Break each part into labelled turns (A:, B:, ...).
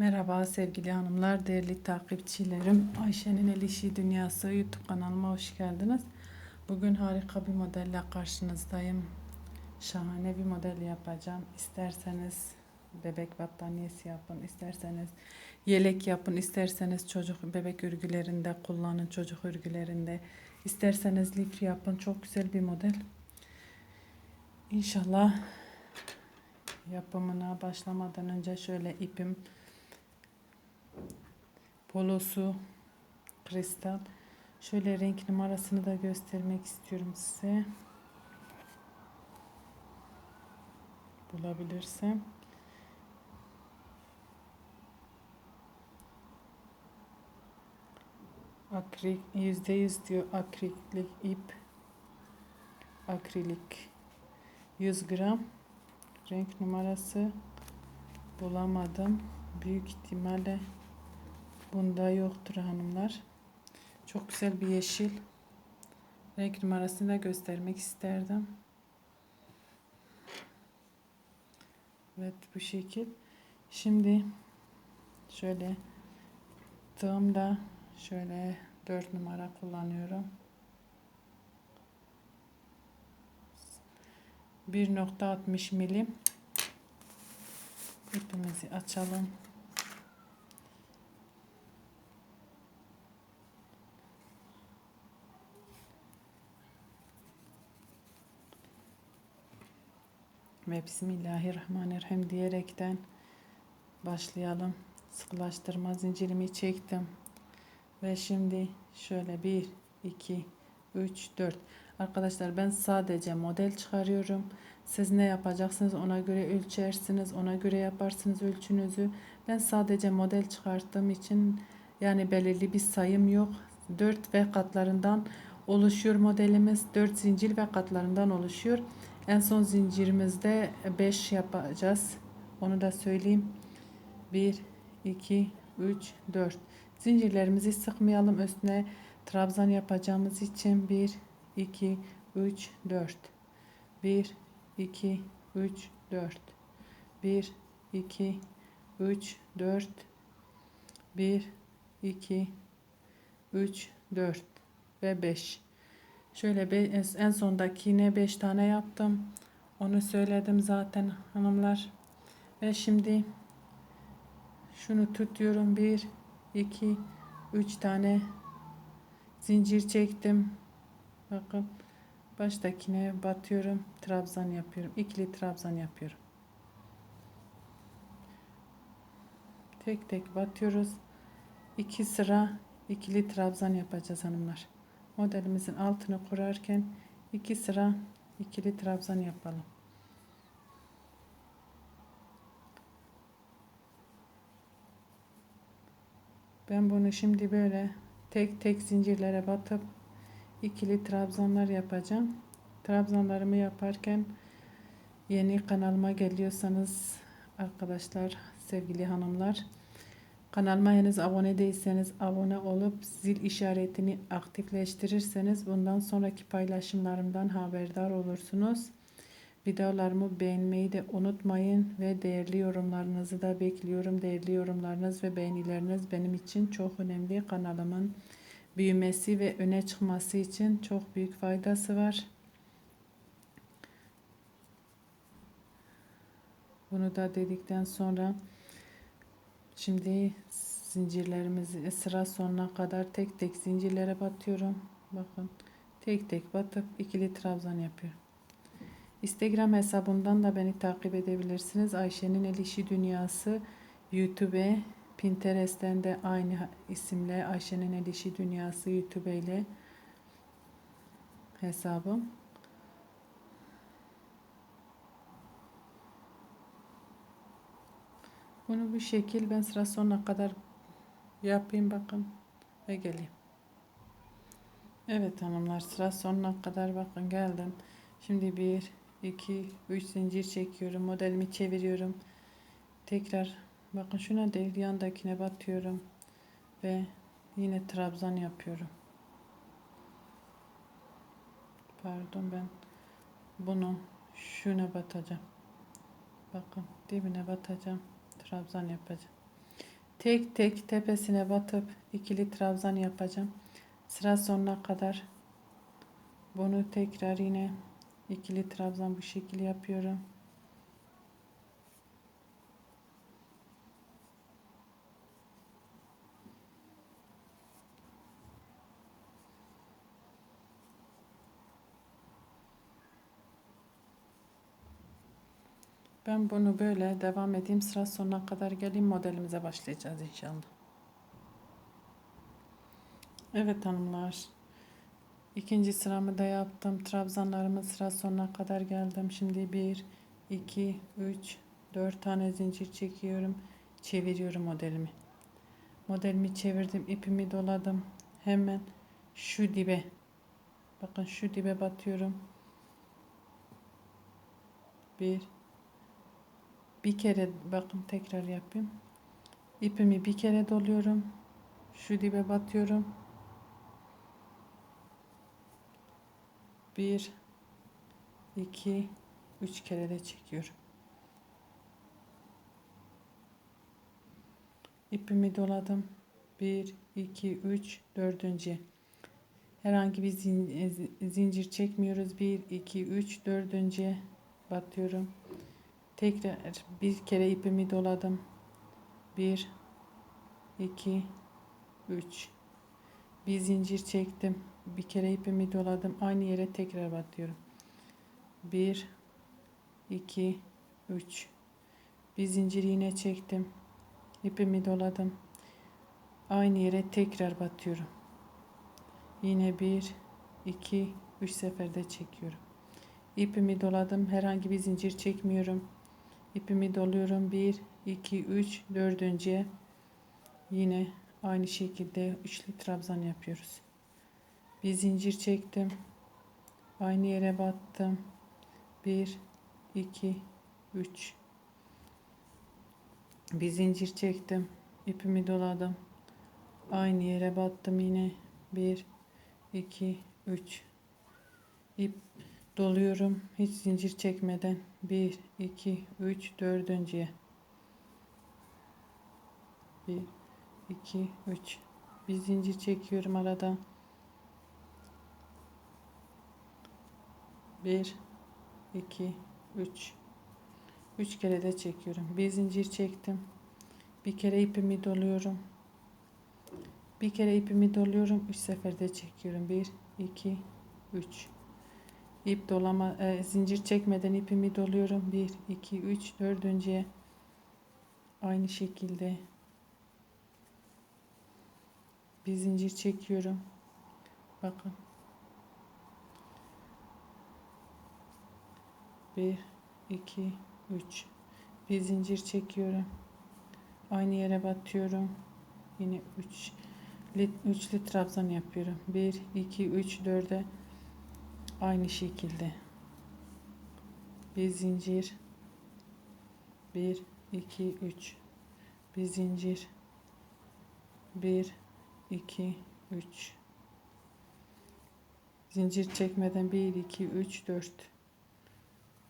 A: Merhaba sevgili hanımlar, değerli takipçilerim. Ayşe'nin El İşi Dünyası YouTube kanalıma hoş geldiniz. Bugün harika bir modelle karşınızdayım. Şahane bir model yapacağım. İsterseniz bebek battaniyesi yapın, isterseniz yelek yapın, isterseniz çocuk bebek örgülerinde kullanın, çocuk örgülerinde. isterseniz lif yapın. Çok güzel bir model. İnşallah yapımına başlamadan önce şöyle ipim polosu kristal. Şöyle renk numarasını da göstermek istiyorum size. Bulabilirsem. Akrik yüzde yüz diyor akrilik ip. Akrilik. 100 gram. Renk numarası bulamadım. Büyük ihtimalle bunda yoktur hanımlar. Çok güzel bir yeşil. Renk numarasını da göstermek isterdim. Evet bu şekil. Şimdi şöyle tığımda şöyle 4 numara kullanıyorum. 1.60 milim ipimizi açalım. Ve Bismillahirrahmanirrahim diyerekten başlayalım. Sıkılaştırma zincirimi çektim. Ve şimdi şöyle 1, 2, 3, 4. Arkadaşlar ben sadece model çıkarıyorum. Siz ne yapacaksınız ona göre ölçersiniz. Ona göre yaparsınız ölçünüzü. Ben sadece model çıkarttığım için yani belirli bir sayım yok. 4 ve katlarından oluşuyor modelimiz. 4 zincir ve katlarından oluşuyor. En son zincirimizde 5 yapacağız. Onu da söyleyeyim. 1, 2, 3, 4. Zincirlerimizi sıkmayalım. Üstüne trabzan yapacağımız için 1, 2, 3, 4. 1, 2, 3, 4. 1, 2, 3, 4. 1, 2, 3, 4 ve 5. Şöyle be, en sondakine 5 tane yaptım. Onu söyledim zaten hanımlar. Ve şimdi şunu tutuyorum. 1, 2, 3 tane zincir çektim. Bakın baştakine batıyorum. Trabzan yapıyorum. İkili trabzan yapıyorum. Tek tek batıyoruz. İki sıra ikili trabzan yapacağız hanımlar. Modelimizin altını kurarken iki sıra ikili trabzan yapalım. Ben bunu şimdi böyle tek tek zincirlere batıp ikili trabzanlar yapacağım. Trabzanlarımı yaparken yeni kanalıma geliyorsanız arkadaşlar, sevgili hanımlar kanalıma henüz abone değilseniz abone olup zil işaretini aktifleştirirseniz bundan sonraki paylaşımlarımdan haberdar olursunuz. Videolarımı beğenmeyi de unutmayın ve değerli yorumlarınızı da bekliyorum. Değerli yorumlarınız ve beğenileriniz benim için çok önemli. Kanalımın büyümesi ve öne çıkması için çok büyük faydası var. Bunu da dedikten sonra şimdi zincirlerimizi sıra sonuna kadar tek tek zincirlere batıyorum. Bakın tek tek batıp ikili trabzan yapıyorum. Instagram hesabından da beni takip edebilirsiniz. Ayşe'nin El İşi Dünyası YouTube, Pinterest'ten de aynı isimle Ayşe'nin El İşi Dünyası YouTube ile hesabım. Bunu bu şekil ben sıra sonuna kadar yapayım bakın ve geleyim. Evet hanımlar sıra sonuna kadar bakın geldim. Şimdi bir 2 3 zincir çekiyorum. Modelimi çeviriyorum. Tekrar bakın şuna değil yandakine batıyorum ve yine trabzan yapıyorum. Pardon ben bunu şuna batacağım. Bakın dibine batacağım. Trabzan yapacağım. tek tek tepesine batıp ikili trabzan yapacağım. Sıra sonuna kadar bunu tekrar yine ikili trabzan bu şekilde yapıyorum. Ben bunu böyle devam edeyim. Sıra sonuna kadar geleyim. Modelimize başlayacağız inşallah. Evet hanımlar. İkinci sıramı da yaptım. Trabzanlarımın sıra sonuna kadar geldim. Şimdi 1, 2, 3, 4 tane zincir çekiyorum. Çeviriyorum modelimi. Modelimi çevirdim. ipimi doladım. Hemen şu dibe. Bakın şu dibe batıyorum. 1, bir kere bakın tekrar yapayım. İpimi bir kere doluyorum. Şu dibe batıyorum. Bir, iki, üç kere de çekiyorum. İpimi doladım. Bir, iki, üç, dördüncü. Herhangi bir zincir çekmiyoruz. Bir, iki, üç, dördüncü batıyorum. Tekrar bir kere ipimi doladım. Bir, iki, üç. Bir zincir çektim. Bir kere ipimi doladım. Aynı yere tekrar batıyorum. Bir, iki, üç. Bir zincir yine çektim. İpimi doladım. Aynı yere tekrar batıyorum. Yine bir, iki, üç seferde çekiyorum. İpimi doladım. Herhangi bir zincir çekmiyorum ipimi doluyorum. 1 2 3 dördüncüye. Yine aynı şekilde üçlü trabzan yapıyoruz. Bir zincir çektim. Aynı yere battım. 1 2 3 bir zincir çektim. İpimi doladım. Aynı yere battım yine. 1 2 3 ip doluyorum hiç zincir çekmeden. 1 2 3 dördüncüye. 1 2 3 bir zincir çekiyorum arada 1 2 3 3 kere de çekiyorum. Bir zincir çektim. Bir kere ipimi doluyorum. Bir kere ipimi doluyorum. 3 seferde çekiyorum. 1 2 3 ip dolama e, zincir çekmeden ipimi doluyorum. 1 2 3 dördüncüye. Aynı şekilde. Bir zincir çekiyorum. Bakın. 1 2 3 bir zincir çekiyorum. Aynı yere batıyorum. Yine 3 üçlü trabzan yapıyorum. 1 2 3 4'e aynı şekilde. Bir zincir. 1 2 3 bir zincir. 1 2 3 zincir çekmeden 1 2 3 4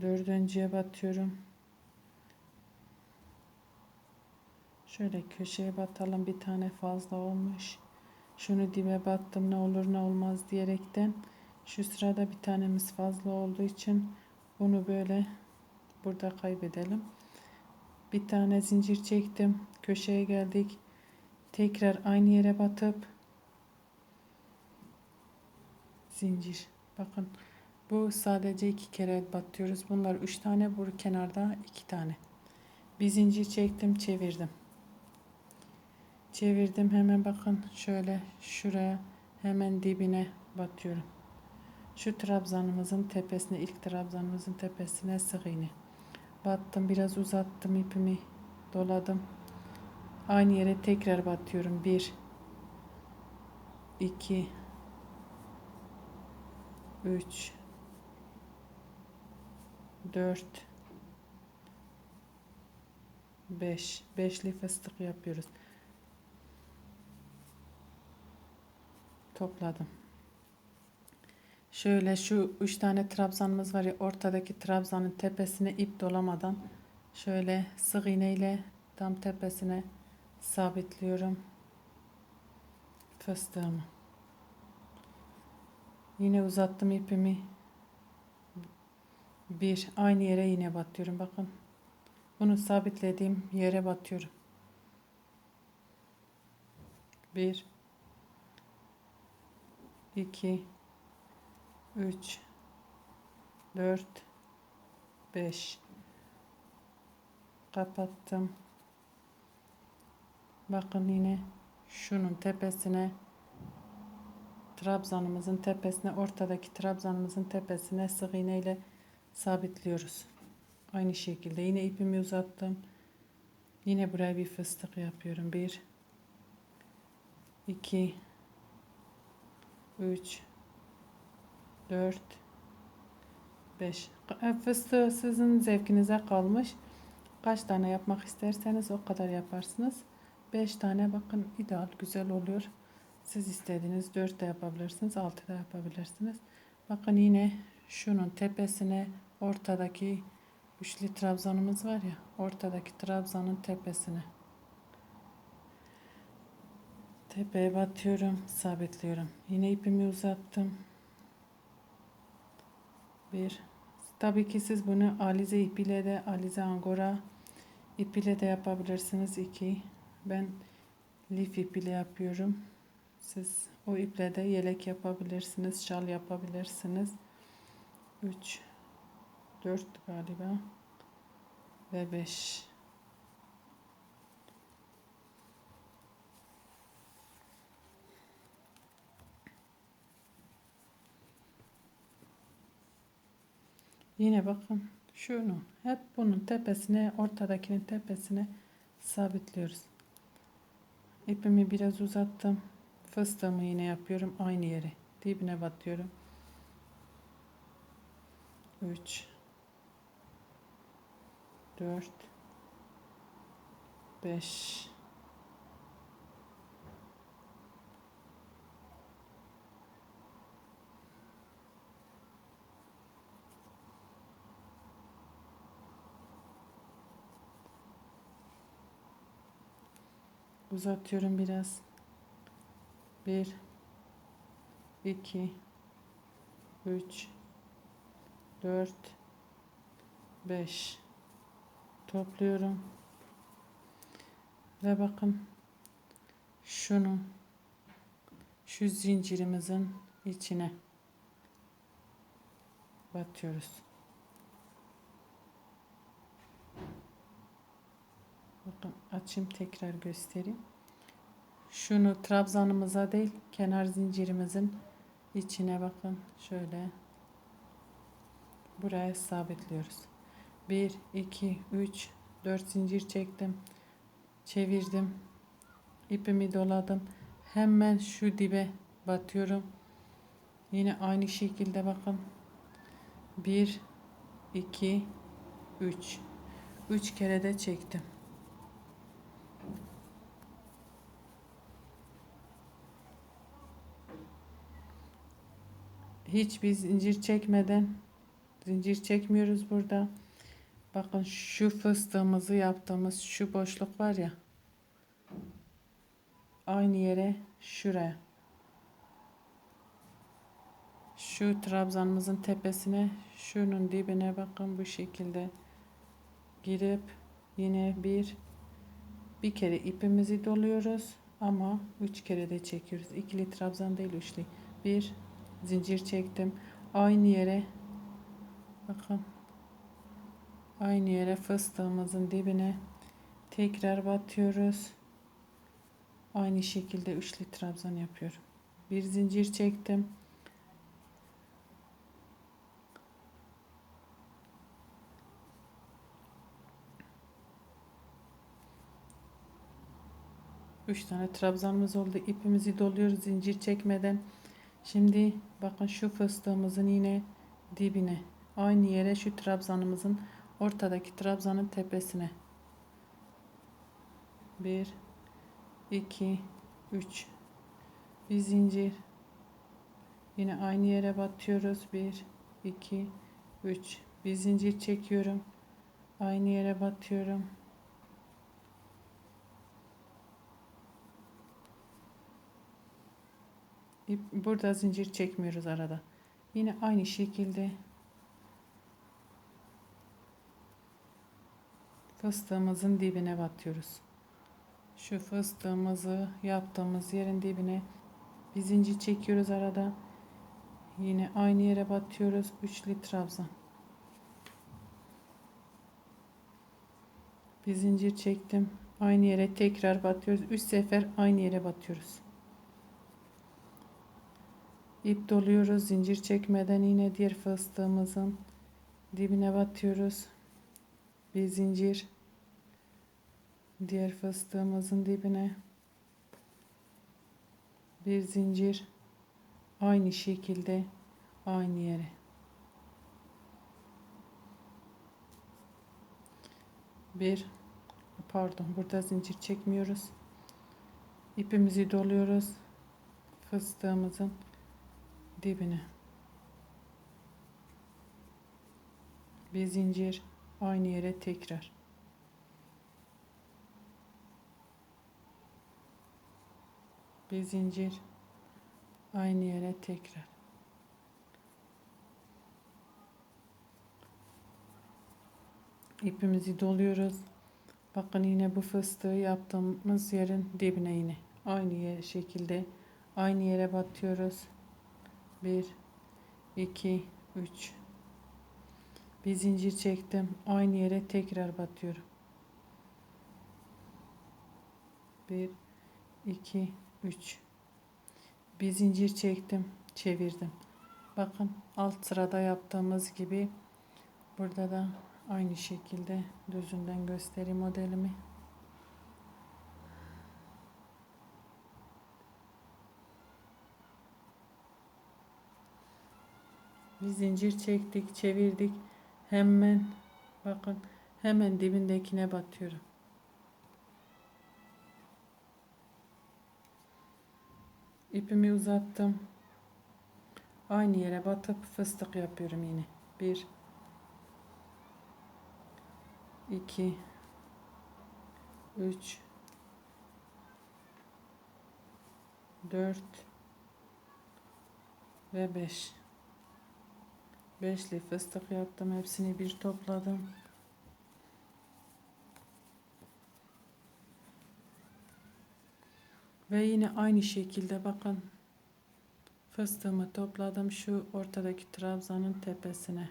A: dördüncüye batıyorum. Şöyle köşeye batalım. Bir tane fazla olmuş. Şunu dibe battım. Ne olur ne olmaz diyerekten şu sırada bir tanemiz fazla olduğu için bunu böyle burada kaybedelim. Bir tane zincir çektim. Köşeye geldik. Tekrar aynı yere batıp zincir. Bakın bu sadece iki kere batıyoruz. Bunlar üç tane. Bu kenarda iki tane. Bir zincir çektim. Çevirdim. Çevirdim. Hemen bakın şöyle şuraya hemen dibine batıyorum. Şu trabzanımızın tepesine ilk trabzanımızın tepesine sık battım biraz uzattım ipimi doladım. Aynı yere tekrar batıyorum. 1 2 3 4 5 beşli fıstık yapıyoruz. Topladım Şöyle şu üç tane trabzanımız var ya ortadaki trabzanın tepesine ip dolamadan şöyle sık iğne ile tam tepesine sabitliyorum fıstığımı. Yine uzattım ipimi. Bir aynı yere yine batıyorum. Bakın. Bunu sabitlediğim yere batıyorum. Bir, iki, üç, dört, beş. Kapattım. Bakın yine şunun tepesine trabzanımızın tepesine ortadaki trabzanımızın tepesine sık iğne ile sabitliyoruz. Aynı şekilde yine ipimi uzattım. Yine buraya bir fıstık yapıyorum. 1 2 3 4 5 Fıstığı sizin zevkinize kalmış. Kaç tane yapmak isterseniz o kadar yaparsınız. 5 tane bakın ideal güzel oluyor. Siz istediğiniz 4 de yapabilirsiniz. 6 da yapabilirsiniz. Bakın yine şunun tepesine ortadaki üçlü trabzanımız var ya ortadaki trabzanın tepesine tepeye batıyorum sabitliyorum yine ipimi uzattım bir. Tabii ki siz bunu alize ipiyle de alize angora ipiyle de yapabilirsiniz. İki ben lif ipiyle yapıyorum. Siz o iple de yelek yapabilirsiniz şal yapabilirsiniz. 3 4 galiba ve 5 Yine bakın şunu hep bunun tepesine ortadakinin tepesine sabitliyoruz. İpimi biraz uzattım. Fıstığımı yine yapıyorum aynı yere. Dibine batıyorum. 3 4 5 uzatıyorum biraz. 1 2 3 4 5 topluyorum. Ve bakın şunu şu zincirimizin içine batıyoruz. Bakın açayım tekrar göstereyim. Şunu trabzanımıza değil kenar zincirimizin içine bakın şöyle buraya sabitliyoruz. 1 2 3 4 zincir çektim. Çevirdim. ipimi doladım. Hemen şu dibe batıyorum. Yine aynı şekilde bakın. 1 2 3 3 kere de çektim. Hiçbir zincir çekmeden zincir çekmiyoruz burada. Bakın şu fıstığımızı yaptığımız şu boşluk var ya. Aynı yere şuraya. Şu trabzanımızın tepesine şunun dibine bakın bu şekilde girip yine bir bir kere ipimizi doluyoruz ama üç kere de çekiyoruz. İkili trabzan değil üçlü. Bir zincir çektim. Aynı yere bakın aynı yere fıstığımızın dibine tekrar batıyoruz. Aynı şekilde üçlü trabzan yapıyorum. Bir zincir çektim. Üç tane trabzanımız oldu. İpimizi doluyoruz zincir çekmeden. Şimdi bakın şu fıstığımızın yine dibine aynı yere şu trabzanımızın ortadaki trabzanın tepesine. 1 2 3 bir zincir. Yine aynı yere batıyoruz. 1 2 3 bir zincir çekiyorum. Aynı yere batıyorum burada zincir çekmiyoruz arada. Yine aynı şekilde fıstığımızın dibine batıyoruz. Şu fıstığımızı yaptığımız yerin dibine bir zincir çekiyoruz arada. Yine aynı yere batıyoruz. Üçlü trabzan. Bir zincir çektim. Aynı yere tekrar batıyoruz. Üç sefer aynı yere batıyoruz. İp doluyoruz. Zincir çekmeden yine diğer fıstığımızın dibine batıyoruz. Bir zincir. Diğer fıstığımızın dibine. Bir zincir. Aynı şekilde aynı yere. Bir pardon burada zincir çekmiyoruz. İpimizi doluyoruz fıstığımızın dibine. Bir zincir aynı yere tekrar. Bir zincir aynı yere tekrar. İpimizi doluyoruz. Bakın yine bu fıstığı yaptığımız yerin dibine yine aynı şekilde aynı yere batıyoruz. 1 2 3 bir zincir çektim. Aynı yere tekrar batıyorum. 1 2 3 bir zincir çektim, çevirdim. Bakın alt sırada yaptığımız gibi burada da aynı şekilde düzünden göstereyim modelimi. Bir zincir çektik, çevirdik. Hemen bakın hemen dibindekine batıyorum. İpimi uzattım. Aynı yere batıp fıstık yapıyorum yine. 1 2 3 4 ve 5 beşli fıstık yaptım hepsini bir topladım. Ve yine aynı şekilde bakın fıstığımı topladım şu ortadaki trabzanın tepesine.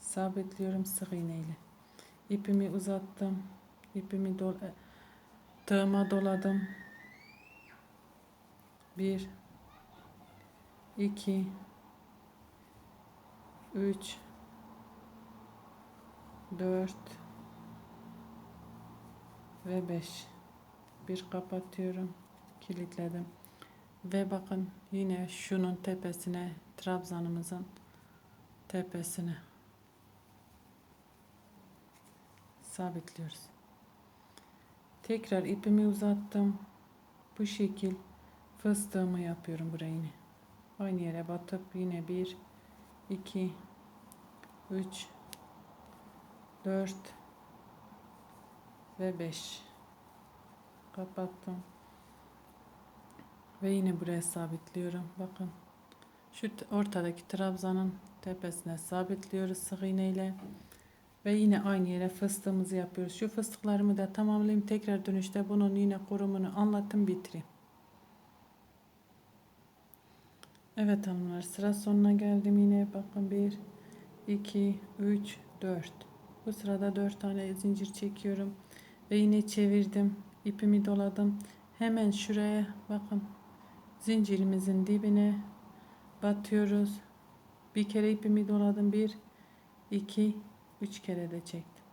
A: Sabitliyorum sık iğneyle. İpimi uzattım ipimi dol e, tığıma doladım. 1 2 3 4 ve 5 bir kapatıyorum. Kilitledim. Ve bakın yine şunun tepesine trabzanımızın tepesine sabitliyoruz. Tekrar ipimi uzattım. Bu şekil fıstığımı yapıyorum buraya aynı yere batıp yine 1 2 3 4 ve 5 kapattım. Ve yine buraya sabitliyorum. Bakın. Şu ortadaki trabzanın tepesine sabitliyoruz sık iğne ile. Ve yine aynı yere fıstığımızı yapıyoruz. Şu fıstıklarımı da tamamlayayım. Tekrar dönüşte bunun yine kurumunu anlattım bitireyim. Evet hanımlar sıra sonuna geldim yine. Bakın 1 2 3 4 bu sırada 4 tane zincir çekiyorum ve yine çevirdim. İpimi doladım. Hemen şuraya bakın. Zincirimizin dibine batıyoruz. Bir kere ipimi doladım. 1 2 3 kere de çektim.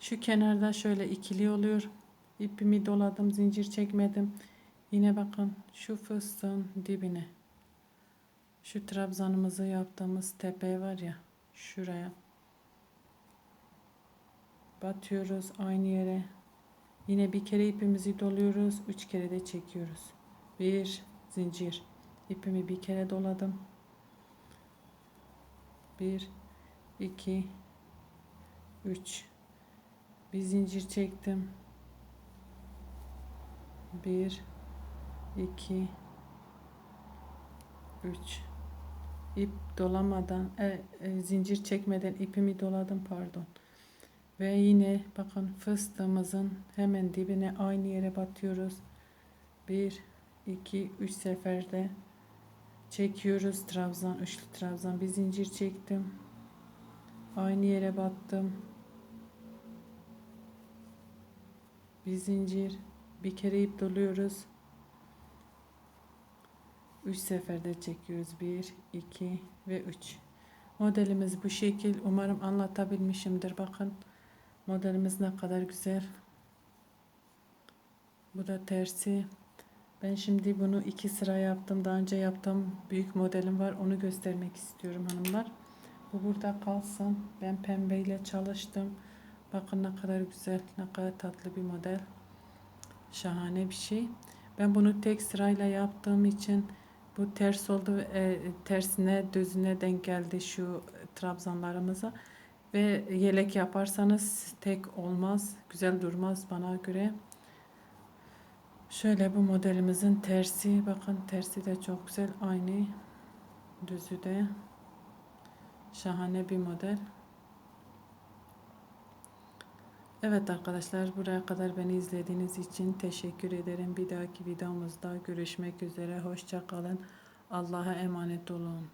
A: Şu kenarda şöyle ikili oluyor. İpimi doladım zincir çekmedim. Yine bakın şu fıstığın dibine. Şu trabzanımızı yaptığımız tepe var ya şuraya. Batıyoruz aynı yere. Yine bir kere ipimizi doluyoruz üç kere de çekiyoruz. Bir zincir. İpimi bir kere doladım. Bir iki üç. Bir zincir çektim. Bir 2 3 ip dolamadan e, e, zincir çekmeden ipimi doladım pardon. Ve yine bakın fıstığımızın hemen dibine aynı yere batıyoruz. 1 2 3 seferde çekiyoruz trabzan üçlü trabzan. Bir zincir çektim. Aynı yere battım. Bir zincir bir kere ip doluyoruz 3 seferde çekiyoruz. 1 2 ve 3 modelimiz bu şekil. Umarım anlatabilmişimdir. Bakın modelimiz ne kadar güzel. Bu da tersi. Ben şimdi bunu iki sıra yaptım. Daha önce yaptığım büyük modelim var. Onu göstermek istiyorum hanımlar. Bu burada kalsın. Ben pembeyle çalıştım. Bakın ne kadar güzel ne kadar tatlı bir model. Şahane bir şey. Ben bunu tek sırayla yaptığım için bu ters oldu e, tersine düzüne denk geldi şu trabzanlarımıza. Ve yelek yaparsanız tek olmaz güzel durmaz bana göre. Şöyle bu modelimizin tersi bakın tersi de çok güzel aynı düzü de. Şahane bir model Evet arkadaşlar buraya kadar beni izlediğiniz için teşekkür ederim. Bir dahaki videomuzda görüşmek üzere. Hoşça kalın. Allah'a emanet olun.